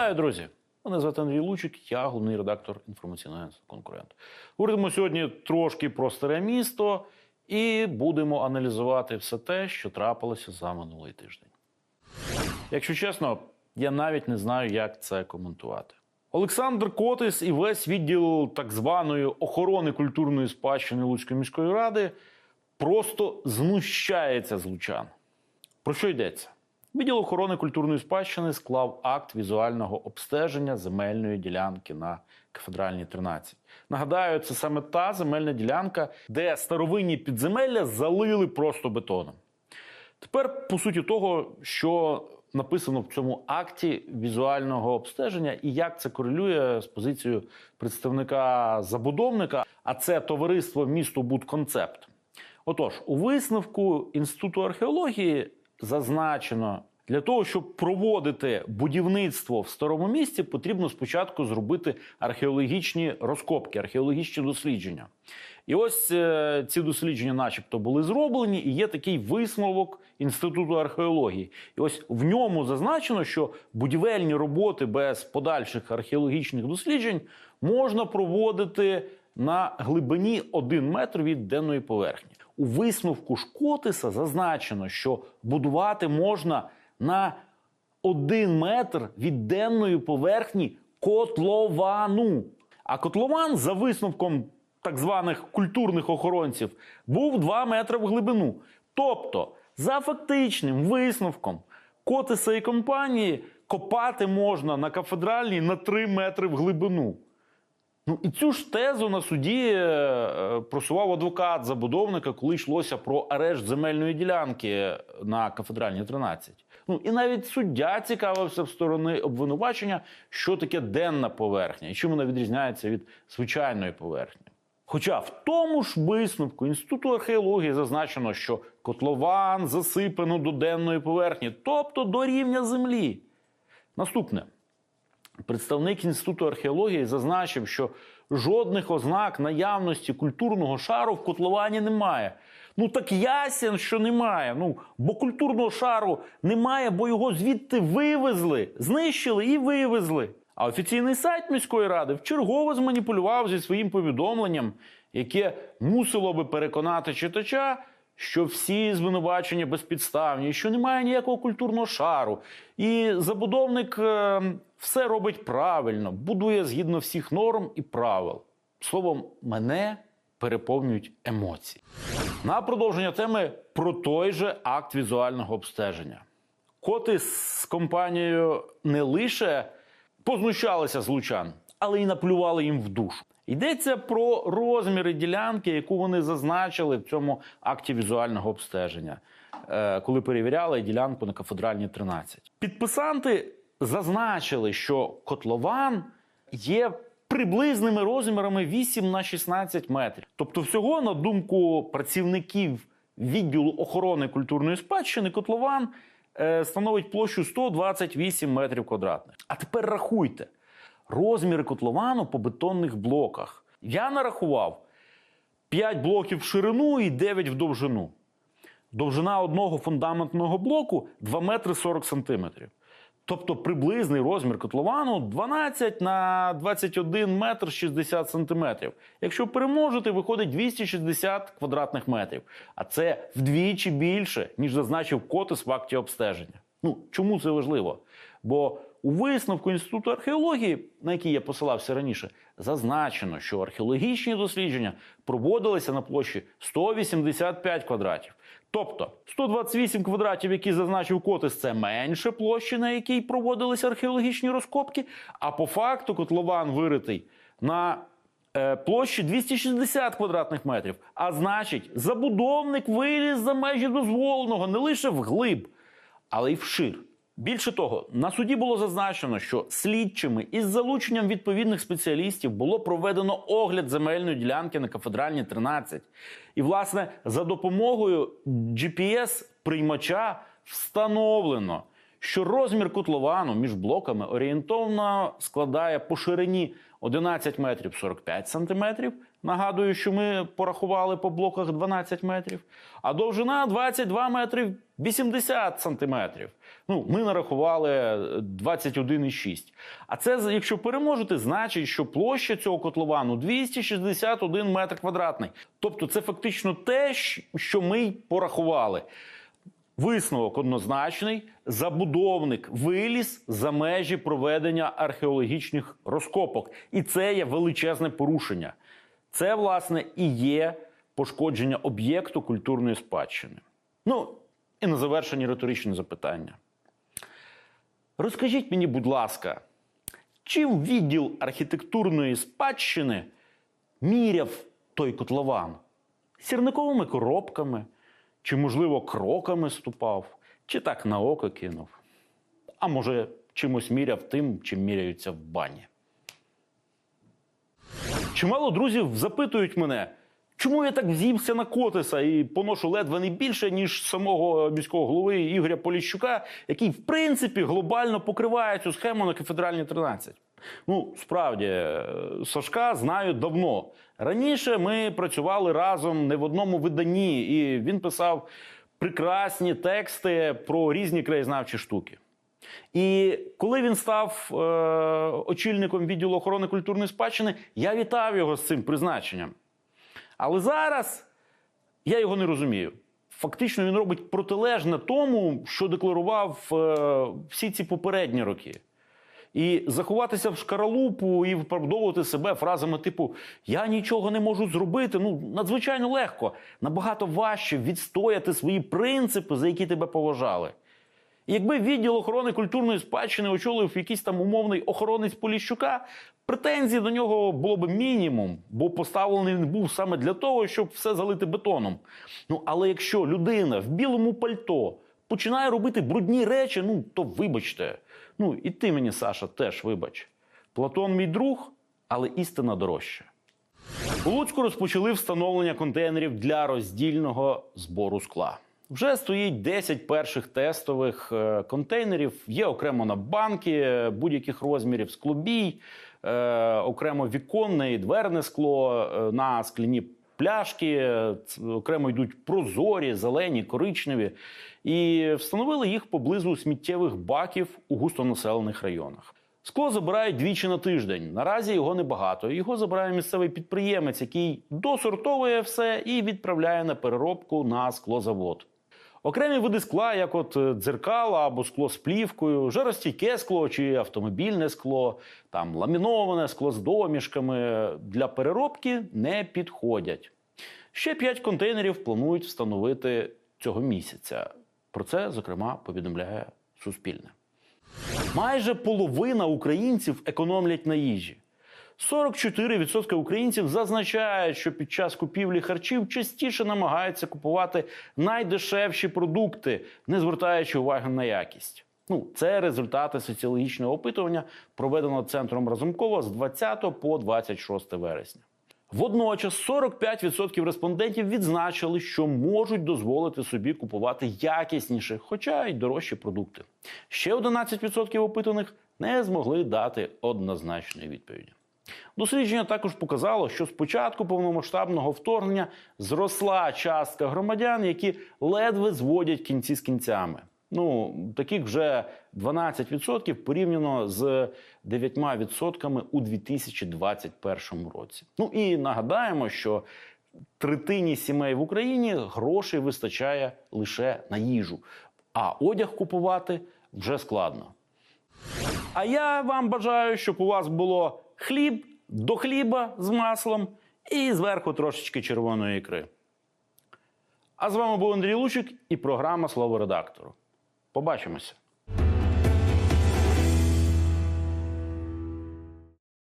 Вітаю, друзі! Мене звати Андрій Лучик, я головний редактор інформаційного агентства конкурент. Говоримо сьогодні трошки про старе місто і будемо аналізувати все те, що трапилося за минулий тиждень. Якщо чесно, я навіть не знаю, як це коментувати. Олександр Котис і весь відділ так званої охорони культурної спадщини Луцької міської ради просто знущається з лучан. Про що йдеться? Відділ охорони культурної спадщини склав акт візуального обстеження земельної ділянки на кафедральній 13. Нагадаю, це саме та земельна ділянка, де старовинні підземелля залили просто бетоном. Тепер, по суті, того, що написано в цьому акті візуального обстеження, і як це корелює з позицією представника забудовника, а це товариство місто Будконцепт. Отож, у висновку Інституту археології зазначено, для того, щоб проводити будівництво в старому місті, потрібно спочатку зробити археологічні розкопки, археологічні дослідження. І ось е, ці дослідження, начебто, були зроблені, і є такий висновок Інституту археології. І ось в ньому зазначено, що будівельні роботи без подальших археологічних досліджень можна проводити на глибині 1 метр від денної поверхні. У висновку Шкотиса зазначено, що будувати можна на 1 метр від денної поверхні котловану. А котлован, за висновком так званих культурних охоронців, був 2 метри в глибину. Тобто, за фактичним висновком Котиса і компанії копати можна на кафедральній на 3 метри в глибину. Ну і цю ж тезу на суді е, просував адвокат забудовника, коли йшлося про арешт земельної ділянки на кафедральній 13. Ну і навіть суддя цікавився в сторони обвинувачення, що таке денна поверхня і чим вона відрізняється від звичайної поверхні. Хоча в тому ж висновку Інституту археології зазначено, що котлован засипано до денної поверхні, тобто до рівня землі. Наступне. Представник Інституту археології зазначив, що жодних ознак наявності культурного шару в котловані немає. Ну так ясен, що немає. Ну, бо культурного шару немає, бо його звідти вивезли, знищили і вивезли. А офіційний сайт міської ради вчергово зманіпулював зі своїм повідомленням, яке мусило би переконати читача, що всі звинувачення безпідставні, що немає ніякого культурного шару. І забудовник е, все робить правильно, будує згідно всіх норм і правил. Словом, мене переповнюють емоції. На продовження теми про той же акт візуального обстеження. Коти з компанією не лише познущалися з лучан, але й наплювали їм в душу. Йдеться про розміри ділянки, яку вони зазначили в цьому акті візуального обстеження, е, коли перевіряли ділянку на кафедральній 13. Підписанти зазначили, що котлован є приблизними розмірами 8 на 16 метрів. Тобто, всього, на думку працівників відділу охорони культурної спадщини, котлован е, становить площу 128 метрів квадратних. А тепер рахуйте розміри котловану по бетонних блоках. Я нарахував 5 блоків в ширину і 9 в довжину. Довжина одного фундаментного блоку 2 метри 40 сантиметрів. Тобто приблизний розмір котловану 12 на 21 метр 60 сантиметрів. Якщо перемножити, виходить 260 квадратних метрів. А це вдвічі більше, ніж зазначив Котис в акті обстеження. Ну чому це важливо? Бо у висновку Інституту археології, на який я посилався раніше, зазначено, що археологічні дослідження проводилися на площі 185 квадратів. Тобто 128 квадратів, які зазначив Котис, це менше площі, на якій проводилися археологічні розкопки. А по факту котлован виритий на е, площі 260 квадратних метрів. А значить, забудовник виліз за межі дозволеного не лише вглиб, але й вшир. Більше того, на суді було зазначено, що слідчими із залученням відповідних спеціалістів було проведено огляд земельної ділянки на кафедральній 13. І, власне, за допомогою GPS-приймача встановлено, що розмір котловану між блоками орієнтовно складає по ширині 11 метрів 45 сантиметрів, Нагадую, що ми порахували по блоках 12 метрів, а довжина 22 метри 80 сантиметрів. Ну, ми нарахували 21,6. А це, якщо перемножити, значить, що площа цього котловану 261 метр квадратний. Тобто, це фактично те, що ми порахували. Висновок однозначний: забудовник виліз за межі проведення археологічних розкопок, і це є величезне порушення. Це, власне, і є пошкодження об'єкту культурної спадщини. Ну і на завершення риторичне запитання. Розкажіть мені, будь ласка, чим відділ архітектурної спадщини міряв той котлован? Сірниковими коробками? Чи, можливо, кроками ступав, чи так на око кинув? А може, чимось міряв тим, чим міряються в бані? Чимало друзів запитують мене, чому я так взівся на котиса і поношу ледве не більше, ніж самого міського голови Ігоря Поліщука, який, в принципі, глобально покриває цю схему на кафедральній 13. Ну, справді, е, Сашка знаю давно. Раніше ми працювали разом не в одному виданні, і він писав прекрасні тексти про різні краєзнавчі штуки. І коли він став е, очільником відділу охорони культурної спадщини, я вітав його з цим призначенням. Але зараз я його не розумію. Фактично, він робить протилежне тому, що декларував е, всі ці попередні роки. І заховатися в шкаралупу і виправдовувати себе фразами типу Я нічого не можу зробити. Ну надзвичайно легко, набагато важче відстояти свої принципи, за які тебе поважали. Якби відділ охорони культурної спадщини очолив якийсь там умовний охоронець Поліщука, претензій до нього було б мінімум, бо поставлений він був саме для того, щоб все залити бетоном. Ну але якщо людина в білому пальто починає робити брудні речі, ну то вибачте. Ну і ти мені, Саша, теж вибач. Платон мій друг, але істина дорожча. У Луцьку розпочали встановлення контейнерів для роздільного збору скла. Вже стоїть 10 перших тестових е, контейнерів. Є окремо на банки будь-яких розмірів склобій, е, окремо віконне і дверне скло е, на скляні пляшки, окремо йдуть прозорі, зелені, коричневі. І встановили їх поблизу сміттєвих баків у густонаселених районах. Скло забирають двічі на тиждень. Наразі його небагато. Його забирає місцевий підприємець, який досортовує все і відправляє на переробку на склозавод. Окремі види скла, як от е, дзеркала або скло з плівкою, жаростійке скло чи автомобільне скло, там ламіноване скло з домішками для переробки не підходять. Ще п'ять контейнерів планують встановити цього місяця. Про це, зокрема, повідомляє Суспільне. Майже половина українців економлять на їжі. 44% українців зазначають, що під час купівлі харчів частіше намагаються купувати найдешевші продукти, не звертаючи уваги на якість. Ну, це результати соціологічного опитування, проведеного центром Разумкова з 20 по 26 вересня. Водночас 45% респондентів відзначили, що можуть дозволити собі купувати якісніші, хоча й дорожчі продукти. Ще 11% опитаних не змогли дати однозначної відповіді. Дослідження також показало, що з початку повномасштабного вторгнення зросла частка громадян, які ледве зводять кінці з кінцями. Ну, таких вже 12% порівняно з 9% у 2021 році. Ну і нагадаємо, що третині сімей в Україні грошей вистачає лише на їжу, а одяг купувати вже складно. А я вам бажаю, щоб у вас було хліб до хліба з маслом і зверху трошечки червоної ікри. А з вами був Андрій Лучик і програма Слово редактору. Побачимося.